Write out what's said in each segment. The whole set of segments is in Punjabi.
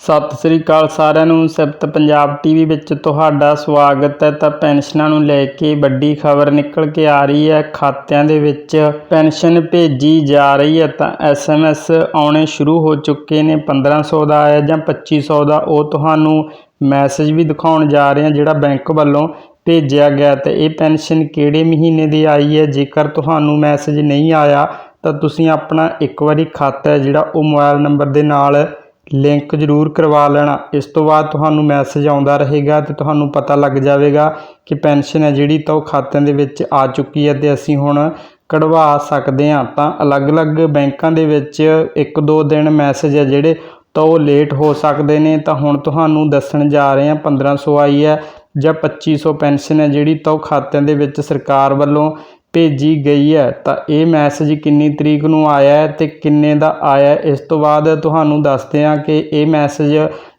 ਸਤਿ ਸ੍ਰੀ ਅਕਾਲ ਸਾਰਿਆਂ ਨੂੰ। ਸਿਫਤ ਪੰਜਾਬ ਟੀਵੀ ਵਿੱਚ ਤੁਹਾਡਾ ਸਵਾਗਤ ਹੈ। ਤਾਂ ਪੈਨਸ਼ਨਾਂ ਨੂੰ ਲੈ ਕੇ ਵੱਡੀ ਖਬਰ ਨਿਕਲ ਕੇ ਆ ਰਹੀ ਹੈ। ਖਾਤਿਆਂ ਦੇ ਵਿੱਚ ਪੈਨਸ਼ਨ ਭੇਜੀ ਜਾ ਰਹੀ ਹੈ ਤਾਂ ਐਸਐਮਐਸ ਆਉਣੇ ਸ਼ੁਰੂ ਹੋ ਚੁੱਕੇ ਨੇ। 1500 ਦਾ ਆਇਆ ਜਾਂ 2500 ਦਾ, ਉਹ ਤੁਹਾਨੂੰ ਮੈਸੇਜ ਵੀ ਦਿਖਾਉਣ ਜਾ ਰਹੇ ਹਾਂ, ਜਿਹੜਾ ਬੈਂਕ ਵੱਲੋਂ ਭੇਜਿਆ ਗਿਆ। ਤੇ ਇਹ ਪੈਨਸ਼ਨ ਕਿਹੜੇ ਮਹੀਨੇ ਦੀ ਆਈ ਹੈ? ਜੇਕਰ ਤੁਹਾਨੂੰ ਮੈਸੇਜ ਨਹੀਂ ਆਇਆ ਤਾਂ ਤੁਸੀਂ ਆਪਣਾ ਇੱਕ ਵਾਰੀ ਖਾਤਾ ਜਿਹੜਾ ਉਹ ਮੋਬਾਈਲ ਨੰਬਰ ਦੇ ਨਾਲ ਲਿੰਕ ਜ਼ਰੂਰ ਕਰਵਾ ਲੈਣਾ। ਇਸ ਤੋਂ ਬਾਅਦ ਤੁਹਾਨੂੰ ਮੈਸੇਜ ਆਉਂਦਾ ਰਹੇਗਾ ਤੇ ਤੁਹਾਨੂੰ ਪਤਾ ਲੱਗ ਜਾਵੇਗਾ ਕਿ ਪੈਨਸ਼ਨ ਹੈ ਜਿਹੜੀ ਤਾਂ ਉਹ ਖਾਤਿਆਂ ਦੇ ਵਿੱਚ ਆ ਚੁੱਕੀ ਹੈ ਤੇ ਅਸੀਂ ਹੁਣ ਕਢਵਾ ਸਕਦੇ ਹਾਂ। ਤਾਂ ਅਲੱਗ-ਅਲੱਗ ਬੈਂਕਾਂ ਦੇ ਵਿੱਚ ਇੱਕ ਦੋ ਦਿਨ ਮੈਸੇਜ ਹੈ ਜਿਹੜੇ ਤਾਂ ਉਹ ਲੇਟ ਹੋ ਸਕਦੇ ਨੇ। ਤਾਂ ਹੁਣ ਤੁਹਾਨੂੰ ਦੱਸਣ ਜਾ ਰਹੇ ਹਾਂ 1500 ਆਈ ਹੈ ਜਾਂ 2500 ਪੈਨਸ਼ਨ ਹੈ ਜਿਹੜੀ ਤਾਂ ਉਹ ਖਾਤਿਆਂ ਦੇ ਵਿੱਚ ਸਰਕਾਰ ਵੱਲੋਂ ਭੇਜੀ ਗਈ ਹੈ, ਤਾਂ ਇਹ ਮੈਸੇਜ ਕਿੰਨੀ ਤਰੀਕ ਨੂੰ ਆਇਆ ਹੈ ਤੇ ਕਿੰਨੇ ਦਾ ਆਇਆ ਹੈ? ਇਸ ਤੋਂ ਬਾਅਦ ਤੁਹਾਨੂੰ ਦੱਸਦੇ ਹਾਂ ਕਿ ਇਹ ਮੈਸੇਜ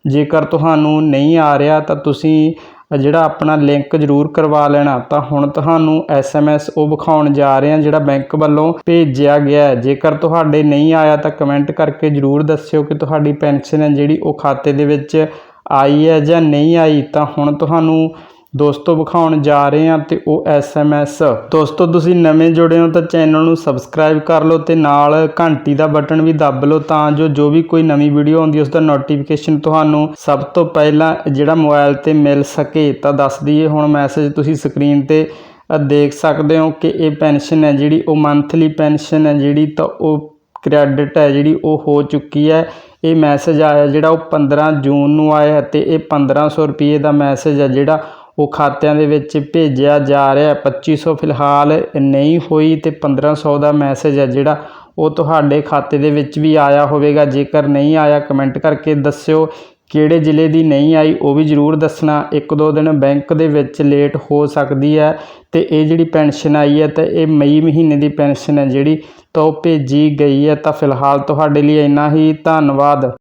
ਜੇਕਰ ਤੁਹਾਨੂੰ ਨਹੀਂ ਆ ਰਿਹਾ ਤਾਂ ਤੁਸੀਂ ਜਿਹੜਾ ਆਪਣਾ ਲਿੰਕ ਜ਼ਰੂਰ ਕਰਵਾ ਲੈਣਾ। ਤਾਂ ਹੁਣ ਤੁਹਾਨੂੰ ਐਸਐਮਐਸ ਉਹ ਵਿਖਾਉਣ ਜਾ ਰਹੇ ਹਾਂ ਜਿਹੜਾ ਬੈਂਕ ਵੱਲੋਂ ਭੇਜਿਆ ਗਿਆ ਹੈ। ਜੇਕਰ ਤੁਹਾਡੇ ਨਹੀਂ ਆਇਆ ਤਾਂ ਕਮੈਂਟ ਕਰਕੇ ਜ਼ਰੂਰ ਦੱਸਿਓ ਕਿ ਤੁਹਾਡੀ ਪੈਨਸ਼ਨ ਹੈ ਜਿਹੜੀ ਉਹ ਖਾਤੇ ਦੇ ਵਿੱਚ ਆਈ ਹੈ ਜਾਂ ਨਹੀਂ ਆਈ। ਤਾਂ ਹੁਣ ਤੁਹਾਨੂੰ ਦੋਸਤੋ, ਵਿਖਾਉਣ ਜਾ ਰਹੇ ਹਾਂ ਤੇ ਉਹ ਐਸਐਮਐਸ ਦੋਸਤੋ, ਤੁਸੀਂ ਨਵੇਂ ਜੁੜੇ ਹੋ ਤਾਂ ਚੈਨਲ ਨੂੰ ਸਬਸਕ੍ਰਾਈਬ ਕਰ ਲਓ ਤੇ ਨਾਲ ਘੰਟੀ ਦਾ ਬਟਨ ਵੀ ਦੱਬ ਲਓ ਤਾਂ ਜੋ ਜੋ ਵੀ ਕੋਈ ਨਵੀਂ ਵੀਡੀਓ ਆਉਂਦੀ ਉਸ ਦਾ ਨੋਟੀਫਿਕੇਸ਼ਨ ਤੁਹਾਨੂੰ ਸਭ ਤੋਂ ਪਹਿਲਾਂ ਜਿਹੜਾ ਮੋਬਾਈਲ ਤੇ ਮਿਲ ਸਕੇ ਤਾਂ ਦੱਸ ਦਈਏ। ਹੁਣ ਮੈਸੇਜ ਤੁਸੀਂ ਸਕਰੀਨ ਤੇ ਦੇਖ ਸਕਦੇ ਹੋ ਕਿ ਇਹ ਪੈਨਸ਼ਨ ਹੈ ਜਿਹੜੀ, ਉਹ ਮੰਥਲੀ ਪੈਨਸ਼ਨ ਹੈ ਜਿਹੜੀ ਤਾਂ ਉਹ ਕ੍ਰੈਡਿਟ ਹੈ ਜਿਹੜੀ, ਉਹ ਹੋ ਚੁੱਕੀ ਹੈ। ਇਹ ਮੈਸੇਜ ਆਇਆ ਜਿਹੜਾ ਉਹ 15 ਜੂਨ ਨੂੰ ਆਇਆ ਤੇ ਇਹ 1500 ਰੁਪਏ ਦਾ ਮੈਸੇਜ ਹੈ ਜਿਹੜਾ ਉਹ ਖਾਤਿਆਂ ਦੇ ਵਿੱਚ ਭੇਜਿਆ ਜਾ ਰਿਹਾ। ਹੈ 2500 ਫਿਲਹਾਲ ਨਹੀਂ ਹੋਈ ਤੇ 1500 ਦਾ ਮੈਸੇਜ ਹੈ, ਜਿਹੜਾ ਉਹ ਤੁਹਾਡੇ ਖਾਤੇ ਦੇ ਵਿੱਚ ਵੀ ਆਇਆ ਹੋਵੇਗਾ। ਜੇਕਰ ਨਹੀਂ ਆਇਆ, ਕਮੈਂਟ ਕਰਕੇ ਦੱਸਿਓ। ਕਿਹੜੇ ਜ਼ਿਲ੍ਹੇ ਦੀ ਨਹੀਂ ਆਈ, ਉਹ ਵੀ ਜ਼ਰੂਰ ਦੱਸਣਾ। ਇੱਕ ਦੋ ਦਿਨ ਬੈਂਕ ਦੇ ਵਿੱਚ ਲੇਟ ਹੋ ਸਕਦੀ ਹੈ ਤੇ ਇਹ ਜਿਹੜੀ ਪੈਨਸ਼ਨ ਆਈ ਹੈ ਤਾਂ ਇਹ ਮਈ ਮਹੀਨੇ ਦੀ ਪੈਨਸ਼ਨ ਹੈ ਜਿਹੜੀ, ਤਾਂ ਉਹ ਭੇਜੀ ਗਈ ਹੈ। ਤਾਂ ਫਿਲਹਾਲ ਤੁਹਾਡੇ ਲਈ ਇੰਨਾ ਹੀ। ਧੰਨਵਾਦ।